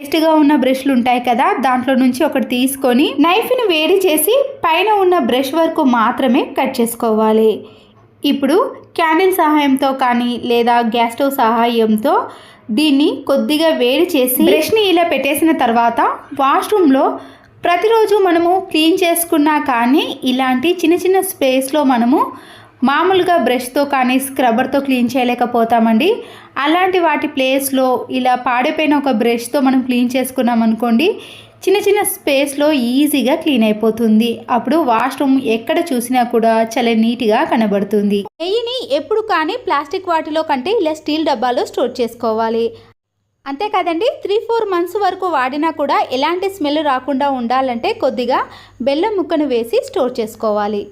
వేస్ట్గా ఉన్న బ్రష్లు ఉంటాయి కదా దాంట్లో నుంచి ఒకటి తీసుకొని నైఫ్ని వేడి చేసి పైన ఉన్న బ్రష్ వరకు మాత్రమే కట్ చేసుకోవాలి. ఇప్పుడు క్యాండిల్ సహాయంతో కానీ లేదా గ్యాస్ స్టవ్ సహాయంతో దీన్ని కొద్దిగా వేడి చేసి బ్రష్ని ఇలా పెట్టేసిన తర్వాత వాష్రూమ్లో ప్రతిరోజు మనము క్లీన్ చేసుకున్నా కానీ ఇలాంటి చిన్న చిన్న స్పేస్లో మనము మామూలుగా బ్రష్తో కానీ స్క్రబ్బర్తో క్లీన్ చేయలేకపోతామండి. అలాంటి వాటి ప్లేస్లో ఇలా పాడైపోయిన ఒక బ్రష్తో మనం క్లీన్ చేసుకున్నాం అనుకోండి చిన్న చిన్న స్పేస్లో ఈజీగా క్లీన్ అయిపోతుంది. అప్పుడు వాష్రూమ్ ఎక్కడ చూసినా కూడా చాలా నీట్గా కనబడుతుంది. నెయ్యిని ఎప్పుడు కానీ ప్లాస్టిక్ వాటిలో కంటే ఇలా స్టీల్ డబ్బాలో స్టోర్ చేసుకోవాలి. అంతే కదండి త్రీ ఫోర్ మంత్స్ వరకు వాడినా కూడా ఎలాంటి స్మెల్ రాకుండా ఉండాలంటే కొద్దిగా బెల్లం ముక్కను వేసి స్టోర్ చేసుకోవాలి.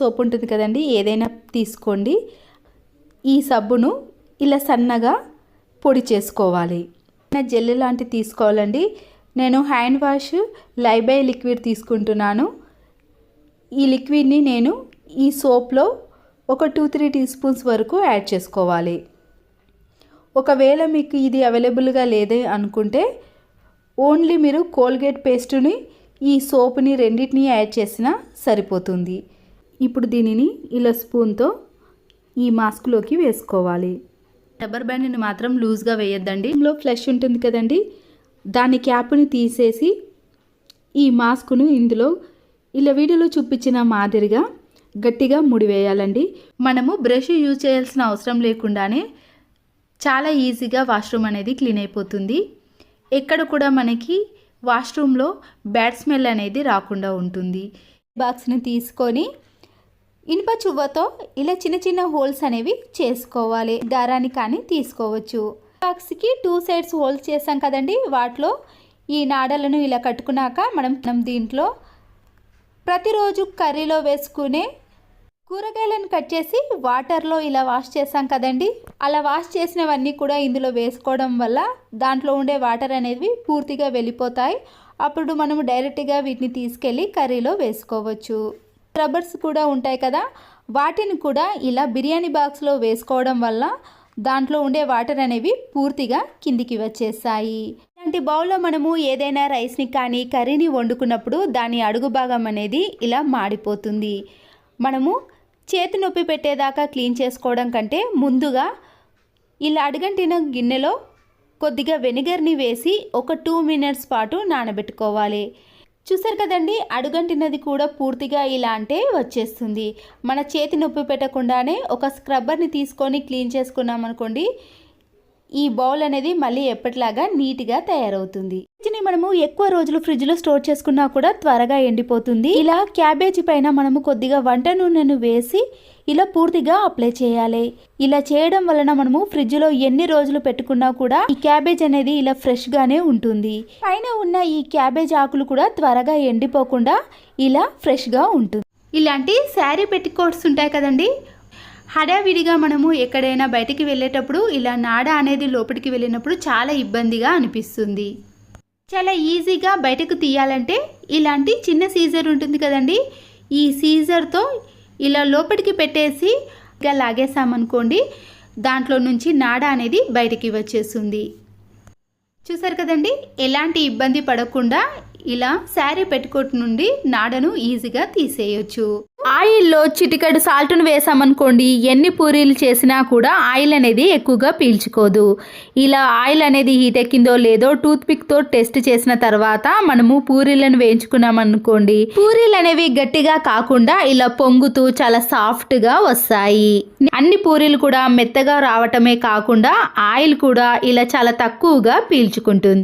సోప్ ఉంటుంది కదండి ఏదైనా తీసుకోండి. ఈ సబ్బును ఇలా సన్నగా పొడి చేసుకోవాలి. జెల్ లాంటివి తీసుకోవాలండి. నేను హ్యాండ్ వాష్ లైబై లిక్విడ్ తీసుకుంటున్నాను. ఈ లిక్విడ్ని నేను ఈ సోప్లో ఒక టూ త్రీ టీ స్పూన్స్ వరకు యాడ్ చేసుకోవాలి. ఒకవేళ మీకు ఇది అవైలబుల్గా లేదే అనుకుంటే ఓన్లీ మీరు కోల్గేట్ పేస్టుని ఈ సోప్ని రెండింటిని యాడ్ చేసినా సరిపోతుంది. ఇప్పుడు దీనిని ఇలా స్పూన్తో ఈ మాస్క్లోకి వేసుకోవాలి. రబ్బర్ బ్యాండ్ని మాత్రం లూజ్గా వేయొద్దండి. ఇందులో ఫ్లష్ ఉంటుంది కదండి దాని క్యాప్ని తీసేసి ఈ మాస్క్ను ఇందులో ఇలా వీడియోలో చూపించిన మాదిరిగా గట్టిగా ముడివేయాలండి మనము బ్రష్ యూజ్ చేయాల్సిన అవసరం లేకుండానే చాలా ఈజీగా వాష్రూమ్ అనేది క్లీన్ అయిపోతుంది. ఎక్కడ కూడా మనకి వాష్రూమ్లో బ్యాడ్ స్మెల్ అనేది రాకుండా ఉంటుంది. బాక్స్ని తీసుకొని ఇనుప చువ్వతో ఇలా చిన్న చిన్న హోల్స్ అనేవి చేసుకోవాలి. దారాన్ని కానీ తీసుకోవచ్చు. బాక్స్కి టూ సైడ్స్ హోల్స్ చేసాం కదండి. వాటిలో ఈ నాడలను ఇలా కట్టుకున్నాక మనం మనం దీంట్లో ప్రతిరోజు కర్రీలో వేసుకునే కూరగాయలను కట్ చేసి వాటర్లో ఇలా వాష్ చేసాం కదండి. అలా వాష్ చేసినవన్నీ కూడా ఇందులో వేసుకోవడం వల్ల దాంట్లో ఉండే వాటర్ అనేవి పూర్తిగా వెళ్ళిపోతాయి. అప్పుడు మనము డైరెక్ట్గా వీటిని తీసుకెళ్ళి కర్రీలో వేసుకోవచ్చు. రబ్బర్స్ కూడా ఉంటాయి కదా వాటిని కూడా ఇలా బిర్యానీ బాక్స్లో వేసుకోవడం వల్ల దాంట్లో ఉండే వాటర్ అనేవి పూర్తిగా కిందికి వచ్చేస్తాయి. ఇలాంటి బౌల్లో మనము ఏదైనా రైస్ని కానీ కర్రీని వండుకున్నప్పుడు దాని అడుగు భాగం అనేది ఇలా మాడిపోతుంది. మనము చేతి నొప్పి పెట్టేదాకా క్లీన్ చేసుకోవడం కంటే ముందుగా ఇలా అడుగంటిన గిన్నెలో కొద్దిగా వెనిగర్ని వేసి ఒక టూ మినిట్స్ పాటు నానబెట్టుకోవాలి. చూసారు కదండి అడుగంటినది కూడా పూర్తిగా ఇలా అంటే వచ్చేస్తుంది. మన చేతి నొప్పి పెట్టకుండానే ఒక స్క్రబ్బర్ని తీసుకొని క్లీన్ చేసుకున్నాం అనుకోండి ఈ బౌల్ అనేది మళ్ళీ ఎప్పటిలాగా నీట్గా తయారవుతుంది. ఫ్రిడ్జ్ని మనము ఎక్కువ రోజులు ఫ్రిడ్జ్లో స్టోర్ చేసుకున్నా కూడా త్వరగా ఎండిపోతుంది. ఇలా క్యాబేజీ పైన మనము కొద్దిగా వంట నూనెను వేసి ఇలా పూర్తిగా అప్లై చేయాలి. ఇలా చేయడం వలన మనము ఫ్రిడ్జ్లో ఎన్ని రోజులు పెట్టుకున్నా కూడా ఈ క్యాబేజ్ అనేది ఇలా ఫ్రెష్గానే ఉంటుంది. పైన ఉన్న ఈ క్యాబేజ్ ఆకులు కూడా త్వరగా ఎండిపోకుండా ఇలా ఫ్రెష్గా ఉంటుంది. ఇలాంటి శారీ పెట్టికోట్స్ ఉంటాయి కదండి హడావిడిగా మనము ఎక్కడైనా బయటికి వెళ్ళేటప్పుడు ఇలా నాడ అనేది లోపలికి వెళ్ళినప్పుడు చాలా ఇబ్బందిగా అనిపిస్తుంది. చాలా ఈజీగా బయటకు తీయాలంటే ఇలాంటి చిన్న సీజర్ ఉంటుంది కదండి. ఈ సీజర్తో ఇలా లోపలికి పెట్టేసి ఇలా లాగేసామనుకోండి దాంట్లో నుంచి నాడ అనేది బయటికి వచ్చేస్తుంది. చూసారు కదండి ఎలాంటి ఇబ్బంది పడకుండా ఇలా శారీ పెట్టుకోట్ నుండి నాడను ఈజీగా తీసేయొచ్చు. ఆయిల్లో చిటికెడు సాల్ట్ను వేసామనుకోండి ఎన్ని పూరీలు చేసినా కూడా ఆయిల్ అనేది ఎక్కువగా పీల్చుకోదు. ఇలా ఆయిల్ అనేది హీట్ ఎక్కిందో లేదో టూత్పిక్తో టెస్ట్ చేసిన తర్వాత మనము పూరీలను వేయించుకున్నామనుకోండి పూరీలు అనేవి గట్టిగా కాకుండా ఇలా పొంగుతూ చాలా సాఫ్ట్గా వస్తాయి. అన్ని పూరీలు కూడా మెత్తగా రావటమే కాకుండా ఆయిల్ కూడా ఇలా చాలా తక్కువగా పీల్చుకుంటుంది.